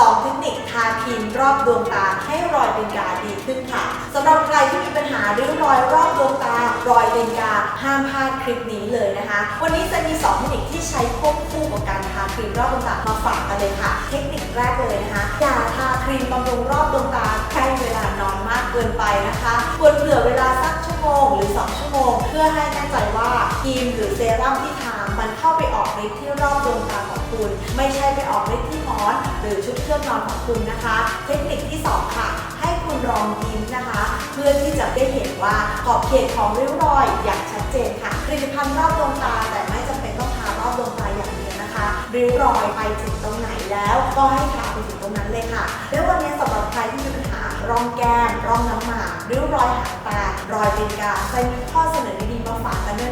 2 เทคนิคทาครีมรอบดวงตาให้รอยเป็นกาดีขึ้นค่ะสำหรับใครที่มีปัญหาริ้วรอยรอบดวงตา รอยเป็นกาห้ามพลาดคลิปนี้เลยนะคะ วันนี้จะมี 2 เทคนิคที่ใช้ควบคู่กับการทาครีมรอบดวงตามาฝากกันเลยค่ะ เทคนิคแรกเลยนะคะ อย่าทาครีมบำรุงรอบดวงตาใกล้เวลานอนมากเกินไปนะคะควรเผื่อเวลาสักชั่วโมงหรือ 2 ชั่วโมง เพื่อให้แน่ใจว่าครีมหรือเซรั่มที่ทามันเข้าไปออกฤทธิ์ที่รอบดวงตาของคุณ ไม่ใช่ไปออกฤทธิ์ อน หรือชุดเครื่องนอนของคุณนะคะ เทคนิคที่ 2 ค่ะ ให้คุณลองยิ้มนะคะ เพื่อที่จะได้เห็นว่าขอบเขตของริ้วรอยอย่างชัดเจนค่ะผลิตภัณฑ์รอบดวงตาแต่ไม่จำเป็นต้องทารอบดวงตาอย่างเดียวนะคะริ้วรอยไปถึงตรงไหนแล้วก็ให้ทาไปถึงตรงนั้นเลยค่ะ และวันนี้สำหรับใครที่มีปัญหาร่องแก้มร่องน้ำหมากริ้วรอยหางตารอยเป็นกาใส่มีข้อเสนอดีๆมาฝากกันด้วย